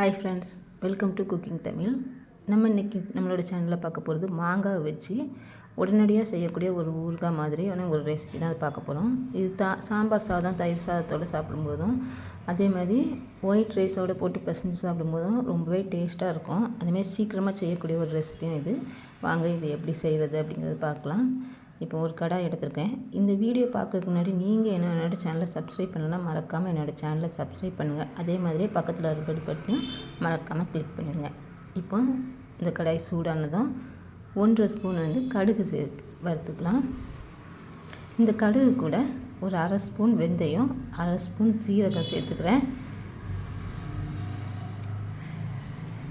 Hi friends welcome to cooking Tamil நம்ம இன்றைக்கி நம்மளோட சேனலில் பார்க்க போகிறது மாங்காய் வச்சு உடனடியாக செய்யக்கூடிய ஒரு ஊறுகாய் மாதிரியான ஒரு ரெசிபி தான் அது பார்க்க போகிறோம் இது தா சாம்பார் சாதம் தயிர் சாதத்தோடு சாப்பிடும்போதும் அதே மாதிரி ஒயிட் ரைஸோடு போட்டு பிசைஞ்சு சாப்பிடும்போதும் ரொம்பவே டேஸ்ட்டாக இருக்கும். அதேமாதிரி சீக்கிரமாக செய்யக்கூடிய ஒரு ரெசிபியும் இது. வாங்க இது எப்படி செய்கிறது அப்படிங்கிறது பார்க்கலாம். இப்போ ஒரு கடாய் எடுத்திருக்கேன். இந்த வீடியோ பார்க்கறதுக்கு முன்னாடி நீங்கள் என்னோட சேனலை சப்ஸ்கிரைப் பண்ணலாம் மறக்காமல் என்னோடய சேனலை சப்ஸ்கிரைப் பண்ணுங்கள் அதே மாதிரியே பக்கத்தில் இருக்கிற பட்டியும் மறக்காமல் கிளிக் பண்ணிடுங்க. இப்போ இந்த கடாய் சூடானதும் ஒன்றரை ஸ்பூன் வந்து கடுகு சே வறுத்துக்கலாம். இந்த கடுகு கூட ஒரு அரை ஸ்பூன் வெந்தயம் அரை ஸ்பூன் சீரகம் சேர்த்துக்கிறேன்.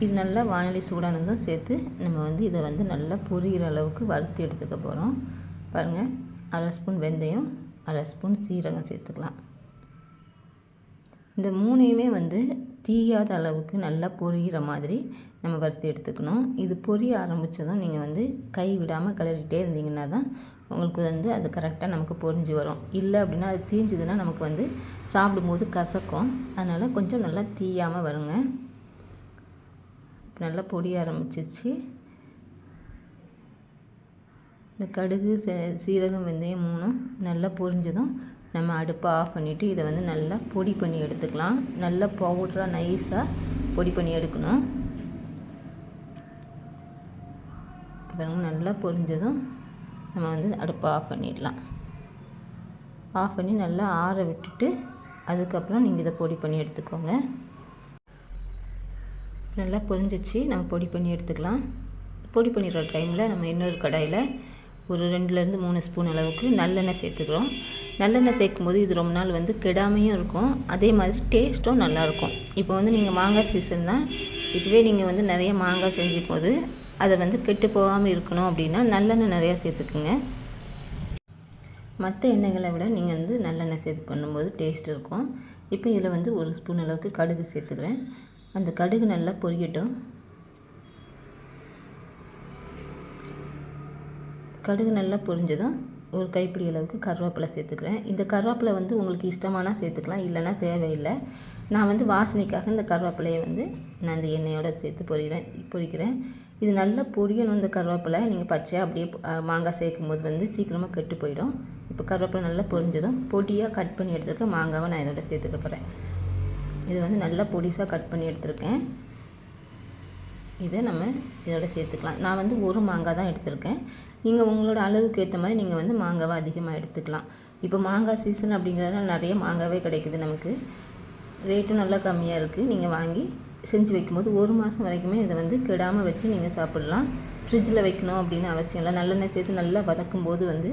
இது நல்லா வானிலை சூடானதும் சேர்த்து நம்ம வந்து இதை வந்து நல்லா பொரியிற அளவுக்கு வறுத்து எடுத்துக்க போகிறோம் பாருங்கள் அரை ஸ்பூன் வெந்தயம் அரை ஸ்பூன் சீரகம் சேர்த்துக்கலாம். இந்த மூணையுமே வந்து தீயாத அளவுக்கு நல்லா பொரியிற மாதிரி நம்ம வறுத்து எடுத்துக்கணும். இது பொரிய ஆரம்பித்ததும் நீங்கள் வந்து கை விடாமல் கிளறிட்டே இருந்தீங்கன்னா தான் உங்களுக்கு வந்து அது கரெக்டாக நமக்கு பொரிஞ்சு வரும். இல்லை அப்படின்னா அது தீஞ்சதுன்னா நமக்கு வந்து சாப்பிடும்போது கசக்கும். அதனால் கொஞ்சம் நல்லா தீயாமல் வருங்க. நல்லா பொடிய ஆரம்பிச்சிச்சு இந்த கடுகு சீரகம் வெந்தயம் மூணும் நல்லா பொரிஞ்சதும் நம்ம அடுப்பை ஆஃப் பண்ணிவிட்டு இதை வந்து நல்லா பொடி பண்ணி எடுத்துக்கலாம். நல்லா பவுட்ராக நைஸாக பொடி பண்ணி எடுக்கணும். அப்புறம் நல்லா பொரிஞ்சதும் நம்ம வந்து அடுப்பை ஆஃப் பண்ணிடலாம். ஆஃப் பண்ணி நல்லா ஆற விட்டுட்டு அதுக்கப்புறம் நீங்கள் இதை பொடி பண்ணி எடுத்துக்கோங்க. நல்லா பொரிஞ்சிச்சு நம்ம பொடி பண்ணி எடுத்துக்கலாம். பொடி பண்ணிடுற டைமில் நம்ம இன்னொரு கடாயில் ஒரு ரெண்டுலேருந்து மூணு ஸ்பூன் அளவுக்கு நல்லெண்ணெய் சேர்த்துக்கிறோம். நல்லெண்ணெய் சேர்க்கும் போது இது ரொம்ப நாள் வந்து கெடாமையும் இருக்கும். அதே மாதிரி டேஸ்ட்டும் நல்லாயிருக்கும். இப்போ வந்து நீங்கள் மாங்காய் சீசன் தான் இதுவே நீங்கள் வந்து நிறைய மாங்காய் செஞ்சு போது அதை வந்து கெட்டு போகாமல் இருக்கணும் அப்படின்னா நல்லெண்ணெய் நிறையா சேர்த்துக்குங்க. மற்ற எண்ணெய்களை விட நீங்கள் வந்து நல்லெண்ணெய் சேர்த்து பண்ணும்போது டேஸ்ட் இருக்கும். இப்போ இதில் வந்து ஒரு ஸ்பூன் அளவுக்கு கடுகு சேர்த்துக்கிறேன். அந்த கடுகு நல்லா பொரியட்டும். கடுகு நல்லா பொரிஞ்சதும் ஒரு கைப்பிடி அளவுக்கு கருவேப்பிலை சேர்த்துக்கிறேன். இந்த கருவேப்பிலை வந்து உங்களுக்கு இஷ்டமானா சேர்த்துக்கலாம் இல்லைன்னா தேவையில்லை. நான் வந்து வாசனைக்காக இந்த கருவேப்பிலையை வந்து நான் இந்த எண்ணெயோடு சேர்த்து பொரிகிறேன் பொரிக்கிறேன். இது நல்லா பொரியணும் இந்த கருவேப்பிலை. நீங்கள் பச்சையாக அப்படியே மாங்காய் சேர்க்கும் போது வந்து சீக்கிரமாக கெட்டு போயிடும். இப்போ கருவேப்பிலை நல்லா பொரிஞ்சதும் பொடியாக கட் பண்ணி எடுத்துருக்க மாங்காவை நான் இதோட சேர்த்துக்க போகிறேன் இது வந்து நல்லா பொடிசாக கட் பண்ணி எடுத்துருக்கேன். இதை நம்ம இதோட சேர்த்துக்கலாம். நான் வந்து ஒரு மாங்காய் தான் எடுத்திருக்கேன். நீங்கள் உங்களோட அளவுக்கு ஏற்ற மாதிரி நீங்கள் வந்து மாங்காவை அதிகமாக எடுத்துக்கலாம். இப்போ மாங்காய் சீசன் அப்படிங்கிறதுனால நிறைய மாங்காவே கிடைக்குது நமக்கு. ரேட்டும் நல்லா கம்மியாக இருக்குது நீங்கள் வாங்கி செஞ்சு வைக்கும்போது ஒரு மாதம் வரைக்குமே இதை வந்து கெடாமல் வச்சு நீங்கள் சாப்பிட்லாம். ஃப்ரிட்ஜில் வைக்கணும் அப்படின்னு அவசியம் இல்லை. நல்லெண்ணெய் சேர்த்து நல்லா வதக்கும் போது வந்து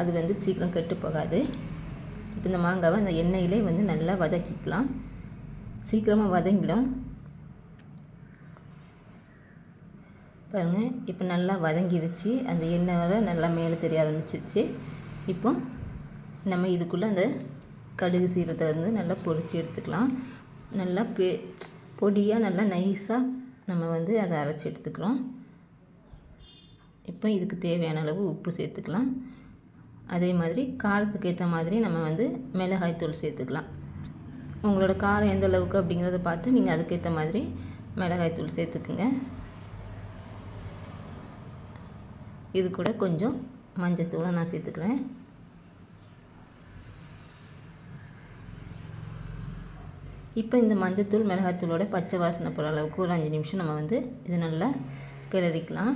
அது வந்து சீக்கிரம் கெட்டு போகாது. இப்போ இந்த மாங்காவை அந்த எண்ணெயிலே வந்து நல்லா வதக்கிக்கலாம். சீக்கிரமாக வதங்கிடும். பாருங்கள் இப்போ நல்லா வதங்கிடுச்சு அந்த எண்ணெய் வர நல்லா மேலே தெரிய ஆரம்பிச்சிருச்சு. இப்போ நம்ம இதுக்குள்ளே அந்த கடுகு சீரத்தை வந்து நல்லா பொரித்து எடுத்துக்கலாம். நல்லா பெ பொடியாக நல்லா நைஸாக நம்ம வந்து அதை அரைச்சி எடுத்துக்கிறோம். இப்போ இதுக்கு தேவையான அளவு உப்பு சேர்த்துக்கலாம். அதே மாதிரி காரத்துக்கு ஏற்ற மாதிரி நம்ம வந்து மிளகாய் தூள் சேர்த்துக்கலாம். உங்களோட காரம் எந்த அளவுக்கு அப்படிங்கிறத பார்த்து நீங்கள் அதுக்கேற்ற மாதிரி மிளகாய் தூள் சேர்த்துக்குங்க. இது கூட கொஞ்சம் மஞ்சத்தூளை நான் சேர்த்துக்கிறேன். இப்போ இந்த மஞ்சத்தூள் மிளகாத்தூளோட பச்சை வாசனை போகிற அளவுக்கு ஒரு அஞ்சு நிமிஷம் நம்ம வந்து இதை நல்லா கிளறிக்கலாம்.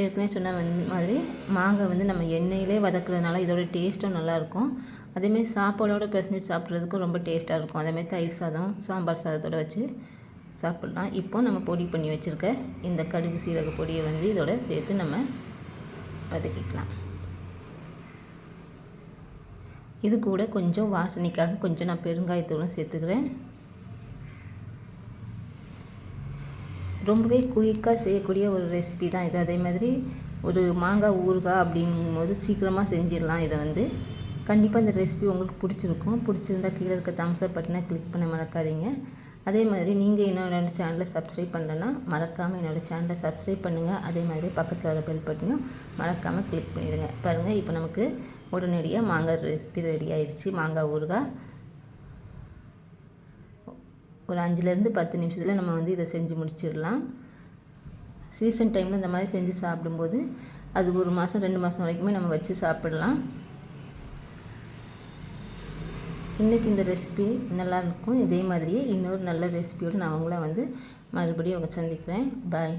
ஏற்கனவே சொன்ன மாதிரி மாங்காய் வந்து நம்ம எண்ணெயிலே வதக்குறதுனால இதோட டேஸ்ட்டும் நல்லாயிருக்கும். அதேமாரி சாப்பாடோடு பிசைஞ்சு சாப்பிட்றதுக்கும் ரொம்ப டேஸ்ட்டாக இருக்கும். அதேமாதிரி தயிர் சாதம் சாம்பார் சாதத்தோடு வச்சு சாப்பிட்லாம். இப்போ நம்ம பொடி பண்ணி வச்சுருக்க இந்த கடுகு சீரக பொடியை வந்து இதோட சேர்த்து நம்ம வதக்கிக்கலாம். இது கூட கொஞ்சம் வாசனைக்காக கொஞ்சம் நான் பெருங்காயத்தூளும் சேர்த்துக்கிறேன். ரொம்பவே குயிக்காக செய்யக்கூடிய ஒரு ரெசிபி தான் இது. அதே மாதிரி ஒரு மாங்காய் ஊறுகாய் அப்படிங்கும்போது சீக்கிரமாக செஞ்சிடலாம் இதை வந்து. கண்டிப்பாக இந்த ரெசிபி உங்களுக்கு பிடிச்சிருக்கும். பிடிச்சிருந்தா கீழே இருக்க தம்ஸ் அப் பட்டனை கிளிக் பண்ண மறக்காதீங்க. அதே மாதிரி நீங்கள் என்னோட சேனலை சப்ஸ்கிரைப் பண்ணலன்னா மறக்காமல் என்னோடய சேனலை சப்ஸ்கிரைப் பண்ணுங்கள் அதே மாதிரி பக்கத்தில் வர பெல் பட்டனையும் மறக்காமல் கிளிக் பண்ணிவிடுங்க பாருங்கள் இப்போ நமக்கு உடனடியாக மாங்காய் ரெசிபி ரெடி ஆயிடுச்சு மாங்காய் ஊறுகாய். ஒரு அஞ்சுலேருந்து பத்து நிமிஷத்தில் நம்ம வந்து இதை செஞ்சு முடிச்சிடலாம். சீசன் டைமில் இந்த மாதிரி செஞ்சு சாப்பிடும்போது அது ஒரு மாதம் ரெண்டு மாதம் வரைக்குமே நம்ம வச்சு சாப்பிடலாம். இன்றைக்கி இந்த ரெசிபி நல்லா இருக்கும் இதே மாதிரியே இன்னொரு நல்ல ரெசிபியோடு நான் உங்களை வந்து மறுபடியும் அவங்க சந்திக்கிறேன். பாய்